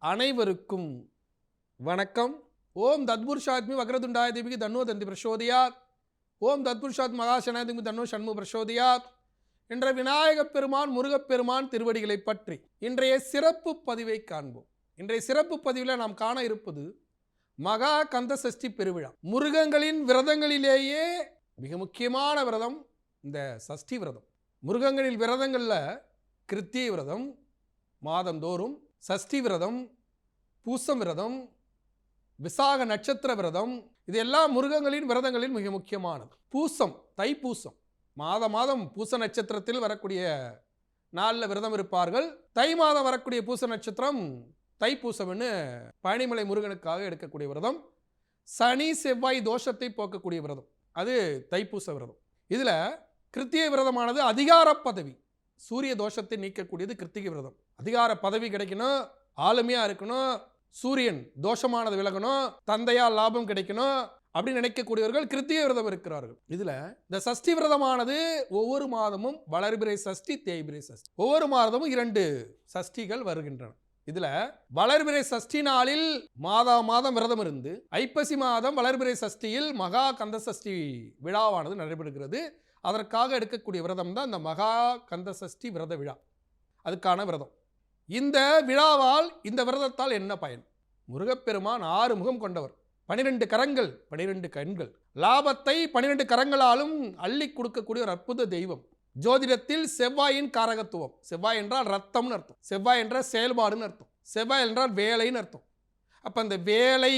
அனைவருக்கும் வணக்கம். ஓம் தத்புருஷாத்மி வக்ரதுண்டாய தேவிக்கு தன்னோ தந்தி பிரசோதியார் ஓம் தத்புருஷாத் மகாசனாதிமி தன்னோ சண்மு பிரசோதியாத். என்ற விநாயகப் பெருமான் முருகப்பெருமான் திருவடிகளை பற்றி இன்றைய சிறப்பு பதிவை காண்போம். இன்றைய சிறப்பு பதிவில் நாம் காண இருப்பது மகா கந்த சஷ்டி பெருவிழா. முருகங்களின் விரதங்களிலேயே மிக முக்கியமான விரதம் இந்த சஷ்டி விரதம். முருகங்களின் விரதங்களில் கிருத்திய விரதம் மாதந்தோறும் சஷ்டி விரதம் பூசம் விரதம் விசாக நட்சத்திர விரதம் இது எல்லா முருகங்களின் விரதங்களில் மிக முக்கியமானது. பூசம் தைப்பூசம். மாத மாதம் பூச நட்சத்திரத்தில் வரக்கூடிய நாளில் விரதம் இருப்பார்கள். தை மாதம் வரக்கூடிய பூச நட்சத்திரம் தைப்பூசம்னு பழனிமலை முருகனுக்காக எடுக்கக்கூடிய விரதம். சனி செவ்வாய் தோஷத்தை போக்கக்கூடிய விரதம். அது தைப்பூச விரதம். இதில் கிருத்திய விரதமானது அதிகார பதவி. சூரிய தோஷத்தை நீக்கக்கூடியது கிருத்திகை விரதம். அதிகார பதவி கிடைக்கணும் ஆளுமையாக இருக்கணும் சூரியன் தோஷமானது விலகணும் தந்தையால் லாபம் கிடைக்கணும் அப்படின்னு நினைக்கக்கூடியவர்கள் கிருத்திய விரதம் இருக்கிறார்கள். இதுல இந்த சஷ்டி விரதமானது ஒவ்வொரு மாதமும் வளர்பிறை சஷ்டி தேய்பிறை சஷ்டி. ஒவ்வொரு மாதமும் இரண்டு சஷ்டிகள் வருகின்றன. இதுல வளர்பிறை சஷ்டி நாளில் மாதா மாதம் விரதம் இருந்து ஐப்பசி மாதம் வளர்பிறை சஷ்டியில் மகா கந்த சஷ்டி விழாவானது நடைபெறுகிறது. அதற்காக எடுக்கக்கூடிய விரதம் தான் இந்த மகா கந்த சஷ்டி விரத விழா. அதுக்கான விரதம். இந்த விழாவால் இந்த விரதத்தால் என்ன பயன்? முருகப்பெருமான் ஆறு முகம் கொண்டவர். பனிரெண்டு கரங்கள் பனிரெண்டு கண்கள். லாபத்தை பனிரெண்டு கரங்களாலும் அள்ளி கொடுக்கக்கூடிய ஒரு அற்புத தெய்வம். ஜோதிடத்தில் செவ்வாயின் காரகத்துவம். செவ்வாய் என்றால் ரத்தம்னு அர்த்தம். செவ்வாய் என்றால் செயல்பாடுன்னு அர்த்தம். செவ்வாய் என்றால் வேலைன்னு அர்த்தம். அப்போ அந்த வேலை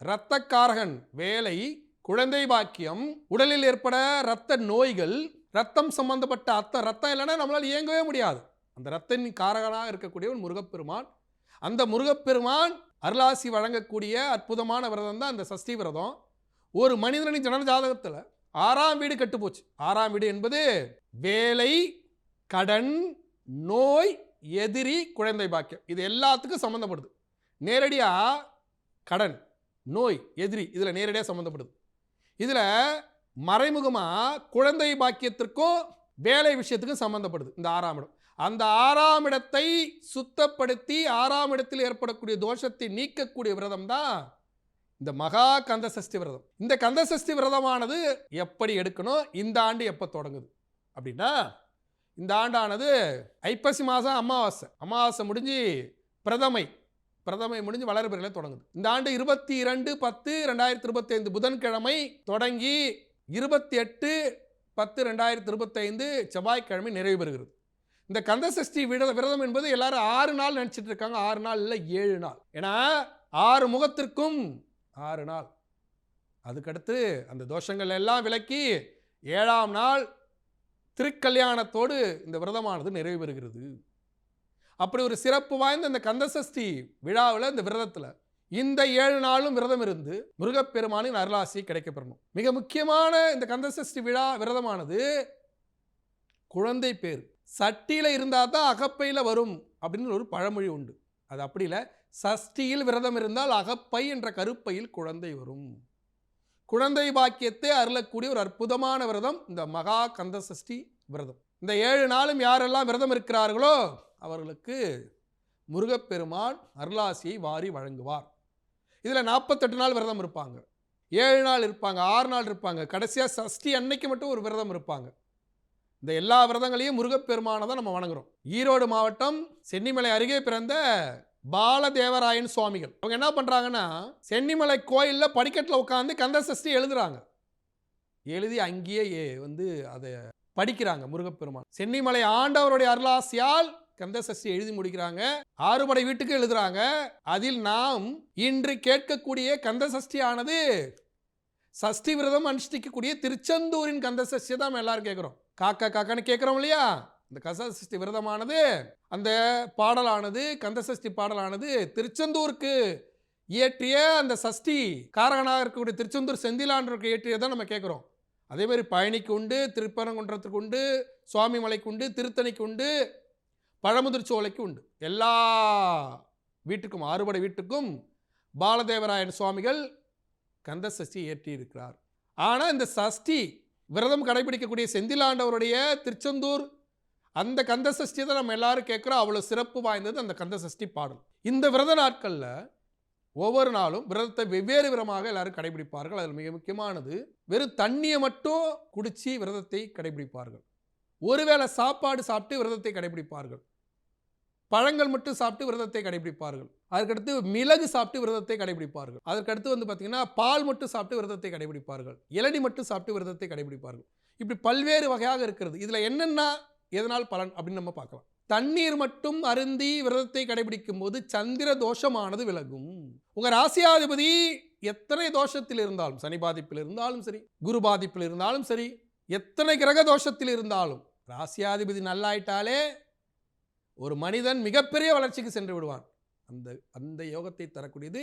இரத்தக்காரகன் வேலை குழந்தை பாக்கியம் உடலில் ஏற்பட இரத்த நோய்கள் ரத்தம் சம்பந்தப்பட்ட அத்த ரத்தம் இல்லைன்னா நம்மளால் இயங்கவே முடியாது. அந்த ரத்தன் காரகனாக இருக்கக்கூடியவன் முருகப்பெருமான். அந்த முருகப்பெருமான் அருளாசி வழங்கக்கூடிய அற்புதமான விரதம் தான் அந்த சஷ்டி விரதம். ஒரு மனிதனின் ஜனன ஜாதகத்தில் ஆறாம் வீடு கெட்டுப்போச்சு ஆறாம் வீடு என்பது வேலை கடன் நோய் எதிரி குழந்தை பாக்கியம். இது எல்லாத்துக்கும் சம்மந்தப்படுது நேரடியாக கடன் நோய் எதிரி இதில் நேரடியாக சம்மந்தப்படுது இதில் மறைமுகமாக குழந்தை பாக்கியத்திற்கும் வேலை விஷயத்துக்கும் சம்மந்தப்படுது இந்த ஆறாம் இடம். அந்த ஆறாம் இடத்தை சுத்தப்படுத்தி ஆறாம் இடத்தில் ஏற்படக்கூடிய தோஷத்தை நீக்கக்கூடிய விரதம் தான் இந்த மகா கந்த சஷ்டி விரதம். இந்த கந்த சஷ்டி விரதமானது எப்படி எடுக்கணும்? இந்த ஆண்டு எப்போ தொடங்குது? அப்படின்னா இந்த ஆண்டானது ஐப்பசி மாதம் அமாவாசை. அமாவாசை முடிஞ்சு பிரதமை. பிரதமை முடிஞ்சு வளர்பிறையில் தொடங்குது. இந்த ஆண்டு இருபத்தி இரண்டு பத்து ரெண்டாயிரத்தி இருபத்தைந்து புதன்கிழமை தொடங்கி இருபத்தி எட்டு பத்து ரெண்டாயிரத்தி இருபத்தைந்து செவ்வாய்க்கிழமை நிறைவு பெறுகிறது. இந்த கந்த சஷ்டி விட விரதம் என்பது எல்லாரும் ஆறு நாள் நினச்சிட்டு இருக்காங்க ஆறு நாள் இல்லை ஏழு நாள். ஏன்னா ஆறு முகத்திற்கும் ஆறு நாள். அதுக்கடுத்து அந்த தோஷங்கள் எல்லாம் விலக்கி ஏழாம் நாள் திருக்கல்யாணத்தோடு இந்த விரதமானது நிறைவு பெறுகிறது. அப்படி ஒரு சிறப்பு வாய்ந்த இந்த கந்தசஷ்டி விழாவில் இந்த விரதத்தில் இந்த ஏழு நாளும் விரதம் இருந்து முருகப்பெருமானின் அருளாசி கிடைக்கப்பெறணும். மிக முக்கியமான இந்த கந்தசஷ்டி விழா விரதமானது குழந்தை பேர் சட்டியில் இருந்தால் தான் அகப்பையில் வரும் அப்படின்னு ஒரு பழமொழி உண்டு. அது அப்படி இல்லை. சஷ்டியில் விரதம் இருந்தால் அகப்பை என்ற கருப்பையில் குழந்தை வரும். குழந்தை பாக்கியத்தை அருளக்கூடிய ஒரு அற்புதமான விரதம் இந்த மகா கந்த சஷ்டி விரதம். இந்த ஏழு நாளும் யாரெல்லாம் விரதம் இருக்கிறார்களோ அவர்களுக்கு முருகப்பெருமான் அருளாசியை வாரி வழங்குவார். இதில் நாற்பத்தெட்டு நாள் விரதம் இருப்பாங்க. ஏழு நாள் இருப்பாங்க ஆறு நாள் இருப்பாங்க. கடைசியாக சஷ்டி அன்னைக்கு மட்டும் ஒரு விரதம் இருப்பாங்க. இந்த எல்லா விரதங்களையும் முருகப்பெருமானை தான் நம்ம வணங்குறோம். ஈரோடு மாவட்டம் சென்னிமலை அருகே பிறந்த பாலதேவராயன் சுவாமிகள். அவங்க என்ன பண்ணுறாங்கன்னா சென்னிமலை கோயிலில் படிக்கட்டில் உட்காந்து கந்த சஷ்டி எழுதுறாங்க. எழுதி அங்கேயே ஏ- வந்து அதை படிக்கிறாங்க முருகப்பெருமான். சென்னிமலை ஆண்டவருடைய அருளாசியால் கந்த சஷ்டி எழுதி முடிக்கிறாங்க. ஆறுபடை வீட்டுக்கு எழுதுறாங்க. அதில் நாம் இன்று கேட்கக்கூடிய கந்த சஷ்டியானது சஷ்டி விரதம் அனுஷ்டிக்கக்கூடிய திருச்செந்தூரின் கந்த சஷ்டியை தான் நம்ம எல்லாரும் கேட்குறோம். காக்கா காக்கான்னு கேட்குறோம் இல்லையா? இந்த கந்தசஷ்டி விரதமானது அந்த பாடலானது கந்த சஷ்டி பாடலானது திருச்செந்தூருக்கு இயற்றிய அந்த சஷ்டி காரகனாக இருக்கக்கூடிய திருச்செந்தூர் செந்திலான்றவருக்கு இயற்றியதான் நம்ம கேட்குறோம் அதே மாதிரி பழனிக்கு உண்டு திருப்பரங்குன்றத்துக்கு உண்டு சுவாமி மலைக்கு உண்டு திருத்தணிக்கு உண்டு பழமுதிர் சோலைக்கு உண்டு. எல்லா வீட்டுக்கும் ஆறுபடை வீட்டுக்கும் பாலதேவராயன் சுவாமிகள் கந்த சஷ்டி இயற்றி இருக்கிறார் ஆனால் இந்த சஷ்டி விரதம் கடைபிடிக்கக்கூடிய செந்திலாண்டவருடைய திருச்செந்தூர் அந்த கந்த சஷ்டி தான் நம்ம எல்லாரும் கேட்குறோம். அவ்வளோ சிறப்பு வாய்ந்தது அந்த கந்த சஷ்டி பாடல். இந்த விரத நாட்களில் ஒவ்வொரு நாளும் விரதத்தை வெவ்வேறு விதமாக எல்லாரும் கடைபிடிப்பார்கள். அதில் மிக முக்கியமானது வெறும் தண்ணியை மட்டும் குடித்து விரதத்தை கடைபிடிப்பார்கள். ஒருவேளை சாப்பாடு சாப்பிட்டு விரதத்தை கடைபிடிப்பார்கள். பழங்கள் மட்டும் சாப்பிட்டு விரதத்தை கடைபிடிப்பார்கள். அதற்கடுத்து மிளகு சாப்பிட்டு விரதத்தை கடைபிடிப்பார்கள். அதற்கடுத்து வந்து பார்த்தீங்கன்னா பால் மட்டும் சாப்பிட்டு விரதத்தை கடைபிடிப்பார்கள். இளநி மட்டும் சாப்பிட்டு விரதத்தை கடைபிடிப்பார்கள். இப்படி பல்வேறு வகையாக இருக்கிறது. இதில் என்னென்ன எதனால் பலன் அப்படின்னு நம்ம பார்க்கலாம். தண்ணீர் மட்டும் அருந்தி விரதத்தை கடைபிடிக்கும் போது சந்திர தோஷமானது விலகும். உங்கள் ராசியாதிபதி எத்தனை தோஷத்தில் இருந்தாலும் சனி பாதிப்பில் இருந்தாலும் சரி குரு பாதிப்பில் இருந்தாலும் சரி எத்தனை கிரக தோஷத்தில் இருந்தாலும் ராசியாதிபதி நல்லாயிட்டாலே ஒரு மனிதன் மிகப்பெரிய வளர்ச்சிக்கு சென்று விடுவான். அந்த அந்த யோகத்தை தரக்கூடியது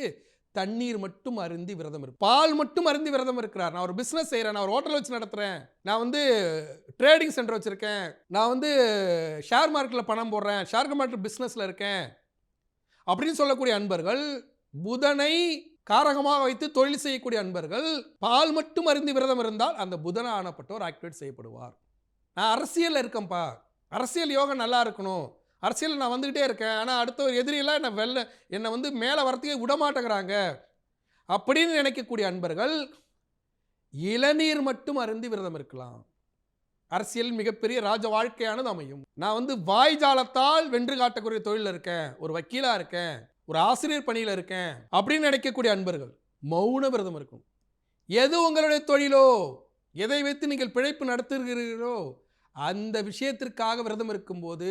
தண்ணீர் மட்டும் அருந்தி விரதம் இருக்கு பால் மட்டும் அருந்தி விரதம் இருக்கிறார். நான் ஒரு பிஸ்னஸ் செய்கிறேன் நான் ஒரு ஹோட்டல் வச்சு நடத்துகிறேன் நான் வந்து ட்ரேடிங் சென்டர் வச்சுருக்கேன். நான் வந்து ஷேர் மார்க்கெட்டில் பணம் போடுறேன். ஷேர் மார்க்கெட் பிஸ்னஸில் இருக்கேன். அப்படின்னு சொல்லக்கூடிய அன்பர்கள் புதனை காரகமாக வைத்து தொழில் செய்யக்கூடிய அன்பர்கள் பால் மட்டும் அருந்தி விரதம் இருந்தால் அந்த புதன ஆனப்பட்டோர் ஆக்டிவேட் செய்யப்படுவார். நான் அரசியலில் இருக்கேன்ப்பா அரசியல் யோகம் நல்லா இருக்கணும். அரசியலில் நான் வந்துக்கிட்டே இருக்கேன். ஆனால் அடுத்த ஒரு எதிரியெல்லாம் என்னை வெள்ள என்னை வந்து மேலே வரத்துக்கே விட மாட்டேங்கிறாங்க அப்படின்னு நினைக்கக்கூடிய அன்பர்கள் இளநீர் மட்டும் அருந்தி விரதம் இருக்கலாம். அரசியல் மிகப்பெரிய ராஜ வாழ்க்கையானது அமையும். நான் வந்து வாய்ஜாலத்தால் வென்று காட்டக்கூடிய தொழிலில் இருக்கேன். ஒரு வக்கீலாக இருக்கேன். ஒரு ஆசிரியர் பணியில் இருக்கேன். அப்படின்னு நினைக்கக்கூடிய அன்பர்கள் மௌன விரதம் இருக்கும். எது உங்களுடைய தொழிலோ எதை வைத்து நீங்கள் பிழைப்பு நடத்துகிறீர்களோ அந்த விஷயத்திற்காக விரதம் இருக்கும்போது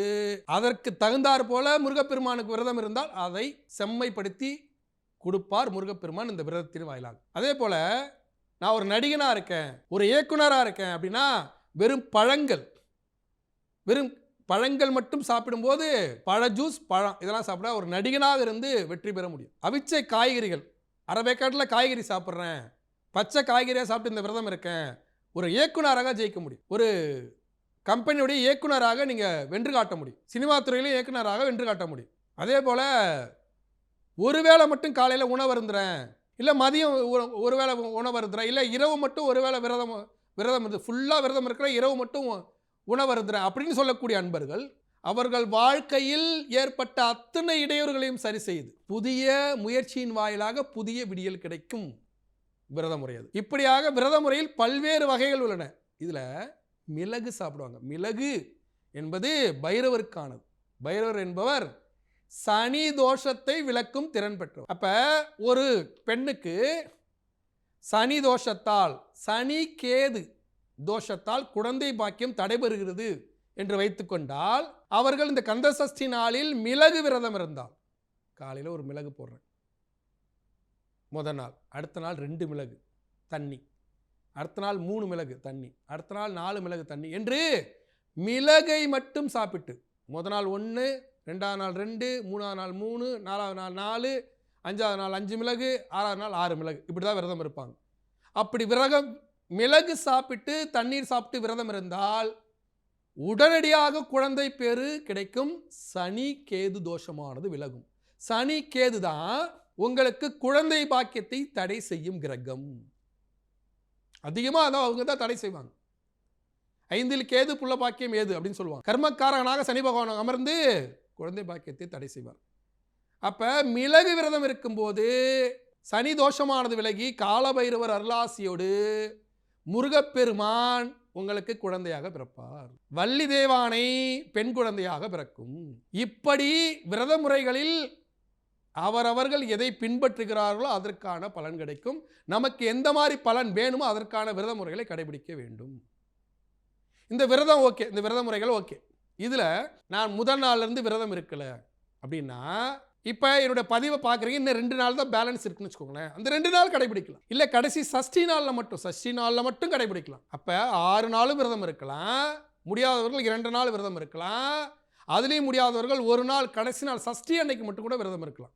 அதற்கு தகுந்தாற் போல முருகப்பெருமானுக்கு விரதம் இருந்தால் அதை செம்மைப்படுத்தி கொடுப்பார் முருகப்பெருமான் இந்த விரதத்தின் வாயிலாக. அதே போல நான் ஒரு நடிகனாக இருக்கேன் ஒரு இயக்குனராக இருக்கேன் அப்படின்னா வெறும் பழங்கள் வெறும் பழங்கள் மட்டும் சாப்பிடும்போது பழ ஜூஸ் பழம் இதெல்லாம் சாப்பிட ஒரு நடிகனாக இருந்து வெற்றி பெற முடியும். அவிச்சை காய்கறிகள் அரைவேக்காட்டில் காய்கறி சாப்பிட்றேன் பச்சை காய்கறியாக சாப்பிட்டு இந்த விரதம் இருக்கேன் ஒரு இயக்குனராக ஜெயிக்க முடியும். ஒரு கம்பெனியுடைய இயக்குனராக நீங்கள் வென்று காட்ட முடியும். சினிமா துறையிலும் இயக்குனராக வென்று காட்ட முடியும். அதே போல் ஒருவேளை மட்டும் காலையில் உணவு இருந்துறேன் இல்லை மதியம் ஒரு- வேளை உணவு இருந்துறேன் இல்லை இரவு மட்டும் ஒரு வேளை விரதம் விரதம் இருந்து ஃபுல்லாக விரதம் இருக்கிற இரவு மட்டும் உணவு இருந்துறேன் அப்படின்னு சொல்லக்கூடிய அன்பர்கள் அவர்கள் வாழ்க்கையில் ஏற்பட்ட அத்தனை இடையூறுகளையும் சரி செய்து புதிய முயற்சியின் வாயிலாக புதிய விடியல் கிடைக்கும் விரத முறை அது இப்படியாக விரத முறையில் பல்வேறு வகைகள் உள்ளன. இதில் மிளகு சாப்பிடுவாங்க. மிளகு என்பது பைரவருக்கானது. பைரவர் என்பவர் சனி தோஷத்தை விளக்கும் திறன் பெற்றவர். அப்போ ஒரு பெண்ணுக்கு சனி தோஷத்தால் சனி கேது தோஷத்தால் குழந்தை பாக்கியம் தடைபெறுகிறது என்று வைத்துக்கொண்டால் அவர்கள் இந்த கந்தசஷ்டி நாளில் மிளகு விரதம் இருந்தால் காலையில் ஒரு மிளகு போடுறேன். முத நாள் அடுத்த நாள் ரெண்டு மிளகு தண்ணி. அடுத்த நாள் மூணு மிளகு தண்ணி அடுத்த நாள் நாலு மிளகு தண்ணி என்று மிளகை மட்டும் சாப்பிட்டு முத நாள் ஒன்று ரெண்டாவது நாள் ரெண்டு மூணாவது நாள் மூணு நாலாவது நாள் நாலு அஞ்சாவது நாள் அஞ்சு மிளகு ஆறாவது நாள் ஆறு மிளகு. இப்படி தான் விரதம் இருப்பாங்க. அப்படி விரதம் மிளகு சாப்பிட்டு தண்ணீர் சாப்பிட்டு விரதம் இருந்தால் உடனடியாக குழந்தை பேரு கிடைக்கும். சனி கேது தோஷமானது விலகும். சனி கேது தான் உங்களுக்கு குழந்தை பாக்கியத்தை தடை செய்யும் கிரகம். அதிகமாக அதான் அவங்க தான் தடை செய்வாங்க. ஐந்தில் கேது புள்ள பாக்கியம் ஏது? அப்படின்னு சொல்லுவாங்க. கர்மக்காரகனாக சனி பகவான் அமர்ந்து குழந்தை பாக்கியத்தை தடை செய்வார். அப்போ மிளகு விரதம் இருக்கும்போது சனி தோஷமானது விலகி காலபைரவர் அருளாசியோடு முருகப்பெருமான் உங்களுக்கு குழந்தையாக பிறப்பார். வள்ளி தேவானை பெண் குழந்தையாக பிறக்கும். இப்படி விரத முறைகளில் அவரவர்கள் எதை பின்பற்றுகிறார்களோ அதற்கான பலன் கிடைக்கும். நமக்கு எந்த மாதிரி பலன் வேணுமோ அதற்கான விரத முறைகளை கடைபிடிக்க வேண்டும். இந்த விரதம் ஓகே இந்த விரத முறைகள் ஓகே. இதில் நான் முதல் நாள்லேருந்து விரதம் இருக்கல அப்படின்னா இப்போ என்னுடைய பதிவை பார்க்குறீங்க இன்னும் ரெண்டு நாள் தான் பேலன்ஸ் இருக்குன்னு வச்சுக்கோங்களேன். அந்த ரெண்டு நாள் கடைபிடிக்கலாம். இல்லை கடைசி சஷ்டி நாளில் மட்டும் சஷ்டி நாளில் மட்டும் கடைபிடிக்கலாம். அப்போ ஆறு நாளும் விரதம் இருக்கலாம் முடியாதவர்கள் இரண்டு நாள் விரதம் இருக்கலாம். அதுலேயும் முடியாதவர்கள் ஒரு நாள் கடைசி நாள் சஷ்டி அன்னைக்கு மட்டும் கூட விரதம் இருக்கலாம்.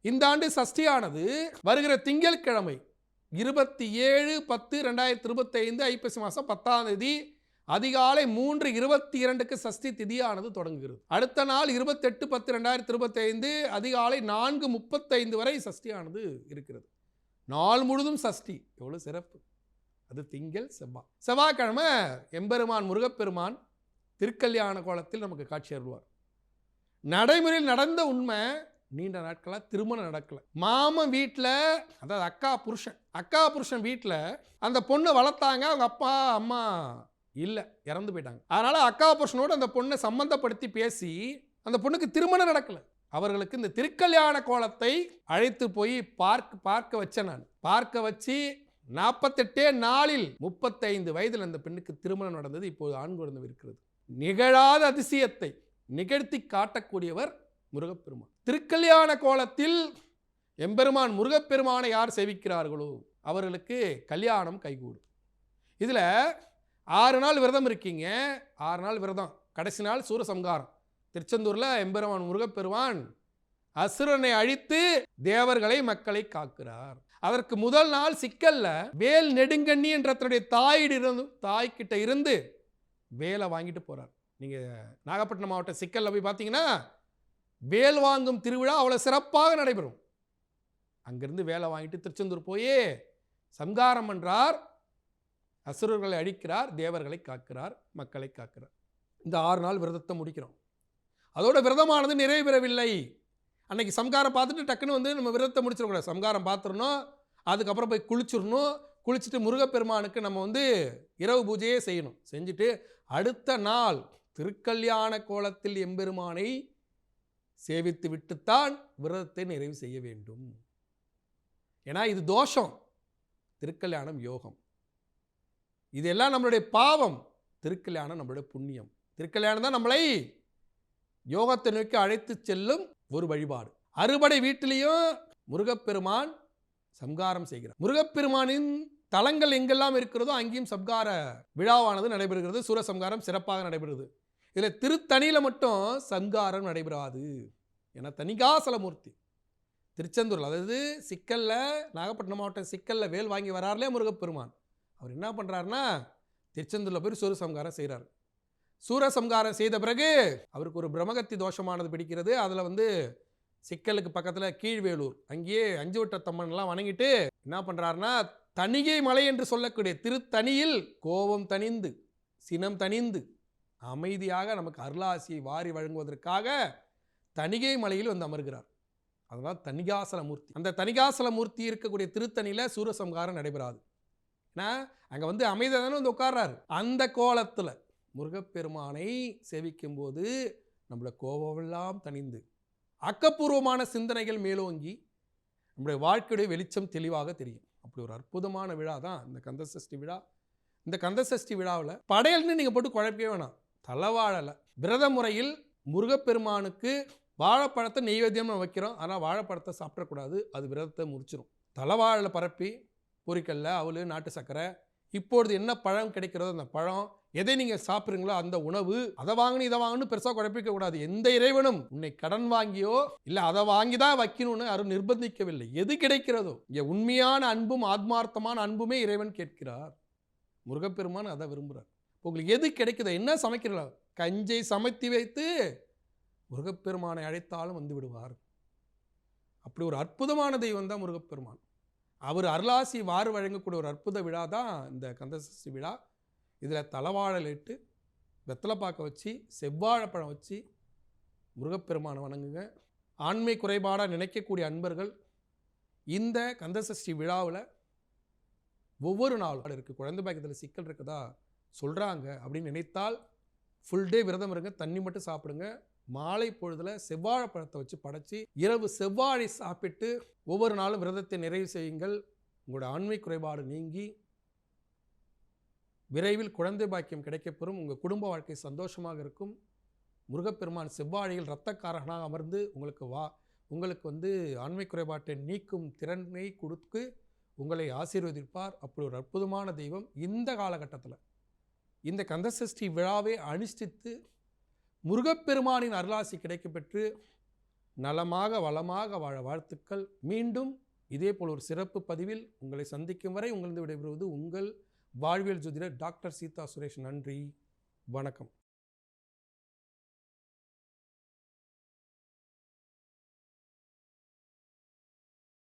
இந்த ஆண்டு சஷ்டியானது வருகிற திங்கட்கிழமை இருபத்தி ஏழு பத்து ரெண்டாயிரத்தி இருபத்தைந்து ஐப்பசி மாதம் பத்தாம் தேதி அதிகாலை மூன்று இருபத்தி இரண்டுக்கு சஷ்டி திதியானது தொடங்குகிறது. அடுத்த நாள் இருபத்தெட்டு பத்து ரெண்டாயிரத்தி இருபத்தைந்து அதிகாலை நான்கு முப்பத்தைந்து வரை சஷ்டியானது இருக்கிறது. நாள் முழுதும் சஷ்டி. எவ்வளோ சிறப்பு. அது திங்கள் செவ்வாய் செவ்வாய்க்கிழமை எம்பெருமான் முருகப்பெருமான் திருக்கல்யாண கோலத்தில் நமக்கு காட்சி அருள்வார். நடைமுறையில் நடந்த உண்மை நீண்ட நாட்களாக திருமணம் நடக்கலை. மாமன் வீட்டில் அதாவது அக்கா புருஷன் அக்கா புருஷன் வீட்டில் அந்த பொண்ணை வளர்த்தாங்க. அவங்க அப்பா அம்மா இல்லை இறந்து போயிட்டாங்க. அதனால் அக்கா புருஷனோடு அந்த பொண்ணை சம்மந்தப்படுத்தி பேசி அந்த பொண்ணுக்கு திருமணம் நடக்கலை. அவர்களுக்கு இந்த திருக்கல்யாண கோலத்தை அழைத்து போய் பார்க்க பார்க்க வச்சேன் நான். பார்க்க வச்சு நாற்பத்தெட்டே நாளில் முப்பத்தைந்து வயதில் அந்த பெண்ணுக்கு திருமணம் நடந்தது. இப்போது ஆண் குழந்தை இருக்கிறது. நிகழாத அதிசயத்தை நிகழ்த்தி காட்டக்கூடியவர் முருகப்பெருமான். திருக்கல்யாண கோலத்தில் எம்பெருமான் முருகப்பெருமானை யார் சேவிக்கிறார்களோ அவர்களுக்கு கல்யாணம் கைகூடும். இதில் ஆறு நாள் விரதம் இருக்கீங்க. ஆறு நாள் விரதம். கடைசி நாள் சூரசம்காரம் திருச்செந்தூரில் எம்பெருமான் முருகப்பெருமான் அசுரனை அழித்து தேவர்களை மக்களை காக்கிறார். அதற்கு முதல் நாள் சிக்கல்ல வேல் நெடுங்கண்ணி என்ற தன்னுடைய தாயிடம் தாய்கிட்ட இருந்து வேலை வாங்கிட்டு போகிறார் நீங்கள் நாகப்பட்டினம் மாவட்ட சிக்கலில் போய் பார்த்தீங்கன்னா வேல் வாங்கும் திருவிழா அவ்வளோ சிறப்பாக நடைபெறும். அங்கிருந்து வேலை வாங்கிட்டு திருச்செந்தூர் போயே சங்காரம் என்றார் அசுரர்களை அழிக்கிறார் தேவர்களை காக்கிறார் மக்களை காக்கிறார். இந்த ஆறு நாள் விரதத்தை முடிக்கிறோம். அதோட விரதமானது நிறைவு பெறவில்லை அன்னைக்கு சம்காரம் பார்த்துட்டு டக்குன்னு வந்து நம்ம விரதத்தை முடிச்சிடக்கூடாது. சம்காரம் பார்த்துடணும் அதுக்கப்புறம் போய் குளிச்சிடணும். குளிச்சுட்டு முருகப்பெருமானுக்கு நம்ம வந்து இரவு பூஜையே செய்யணும். செஞ்சுட்டு அடுத்த நாள் திருக்கல்யாண கோலத்தில் எம்பெருமானை சேவித்து விட்டுத்தான் விரதத்தை நிறைவு செய்ய வேண்டும். ஏன்னா இது தோஷம். திருக்கல்யாணம் யோகம். இதெல்லாம் நம்மளுடைய பாவம். திருக்கல்யாணம் நம்மளுடைய புண்ணியம். திருக்கல்யாணம் தான் நம்மளை யோகத்தை நோக்கி அழைத்து செல்லும் ஒரு வழிபாடு. அறுபடை வீட்டிலையும் முருகப்பெருமான் சம்காரம் செய்கிறார். முருகப்பெருமானின் தலங்கள் எங்கெல்லாம் இருக்கிறதோ அங்கேயும் சம்கார விழாவானது நடைபெறுகிறது. சூரசம்காரம் சிறப்பாக நடைபெறுகிறது இதில் திருத்தணியில் மட்டும் சங்காரம் நடைபெறாது. ஏன்னா தனிகாசலமூர்த்தி திருச்செந்தூரில் அதாவது சிக்கலில் நாகப்பட்டினம் மாவட்டம் சிக்கலில் வேல் வாங்கி வராருலே முருகப்பெருமான். அவர் என்ன பண்ணுறாருன்னா திருச்செந்தூரில் போய் சூரசம்காரம் செய்கிறார் சூரசம்காரம் செய்த பிறகு அவருக்கு ஒரு பிரம்மகத்தி தோஷமானது பிடிக்கிறது. அதில் வந்து சிக்கலுக்கு பக்கத்தில் கீழ்வேலூர் அங்கேயே அஞ்சு வட்டத்தம்மன்லாம் வணங்கிட்டு என்ன பண்ணுறாருன்னா தணிகை மலை என்று சொல்லக்கூடிய திருத்தணியில் கோபம் தணிந்து சினம் தணிந்து அமைதியாக நமக்கு அருளாசியை வாரி வழங்குவதற்காக தணிகை மலையில் வந்து அமர்கிறார். அதனால் தணிகாசல மூர்த்தி. அந்த தணிகாசல மூர்த்தி இருக்கக்கூடிய திருத்தணியில் சூரசம்காரம் நடைபெறாது. ஏன்னா அங்கே வந்து அமைதியாக தானே வந்து உட்கார்றாரு. அந்த கோலத்தில் முருகப்பெருமானை சேவிக்கும் போது நம்மளோட கோபமெல்லாம் தணிந்து ஆக்கப்பூர்வமான சிந்தனைகள் மேலோங்கி நம்முடைய வாழ்க்கையுடைய வெளிச்சம் தெளிவாக தெரியும். அப்படி ஒரு அற்புதமான விழா தான் இந்த கந்தசஷ்டி விழா. இந்த கந்தசஷ்டி விழாவில் படையல்னு நீங்கள் போட்டு குழப்பவே வேணாம். தலவாழலை விரத முறையில் முருகப்பெருமானுக்கு வாழைப்பழத்தை நெய்வேத்தியம் வைக்கிறோம். ஆனால் வாழைப்பழத்தை சாப்பிடக்கூடாது. அது விரதத்தை முடிச்சிடும் தலவாழலை பரப்பி பொரிக்கல்ல அவள் நாட்டு சர்க்கரை. இப்பொழுது என்ன பழம் கிடைக்கிறதோ அந்த பழம் எதை நீங்கள் சாப்பிட்றீங்களோ அந்த உணவு அதை வாங்கணும் இதை வாங்கணும் பெருசாக குழப்பிக்க கூடாது. எந்த இறைவனும் உன்னை கடன் வாங்கியோ இல்லை அதை வாங்கி தான் வைக்கணும்னு யாரும் நிர்பந்திக்கவில்லை. எது கிடைக்கிறதோ இங்கே உண்மையான அன்பும் ஆத்மார்த்தமான அன்புமே இறைவன் கேட்கிறார். முருகப்பெருமான் அதை விரும்புகிறார் உங்களுக்கு எது கிடைக்குதோ என்ன சமைக்கிறீங்களோ கஞ்சை சமைத்து வைத்து முருகப்பெருமானை அழைத்தாலும் வந்து விடுவார். அப்படி ஒரு அற்புதமான தெய்வம் தான் முருகப்பெருமான். அவர் அருளாசி வாறு வழங்கக்கூடிய ஒரு அற்புத விழா தான் இந்த கந்தசஷ்டி விழா. இதில் தலவாழல் இட்டு வெத்தலைப்பாக்க வச்சு செவ்வாழைப்பழம் வச்சு முருகப்பெருமானை வணங்குங்க. ஆண்மை குறைபாடாக நினைக்கக்கூடிய அன்பர்கள் இந்த கந்தசஷ்டி விழாவில் ஒவ்வொரு நாளும் இருக்குது குழந்தை பாக்கியத்தில் சிக்கல் இருக்குதா? சொல்கிறாங்க அப்படின்னு நினைத்தால் ஃபுல் டே விரதம் இருங்க தண்ணி மட்டும் சாப்பிடுங்க. மாலை பொழுதில் செவ்வாழைப்பழத்தை வச்சு படைச்சி இரவு செவ்வாழை சாப்பிட்டு ஒவ்வொரு நாளும் விரதத்தை நிறைவு செய்யுங்கள். உங்களோட ஆண்மை குறைபாடு நீங்கி விரைவில் குழந்தை பாக்கியம் கிடைக்கப்பெறும். உங்கள் குடும்ப வாழ்க்கை சந்தோஷமாக இருக்கும். முருகப்பெருமான் செவ்வாழையில் இரத்தக்காரகனாக அமர்ந்து உங்களுக்கு வா உங்களுக்கு வந்து ஆண்மை குறைபாட்டை நீக்கும் திறனை கொடுத்து உங்களை ஆசீர்வதிப்பார். அப்படி ஒரு அற்புதமான தெய்வம் இந்த காலகட்டத்தில். இந்த கந்தசஷ்டி விழாவை அனுஷ்டித்து முருகப்பெருமானின் அருளாசி கிடைக்கப்பெற்று நலமாக வளமாக வாழ வாழ்த்துக்கள். மீண்டும் இதேபோல் ஒரு சிறப்பு பதிவில் உங்களை சந்திக்கும் வரை உங்களது விடைபெறுவது உங்கள் வாழ்வியல் ஜோதிடர் டாக்டர் சீதா சுரேஷ். நன்றி. வணக்கம்.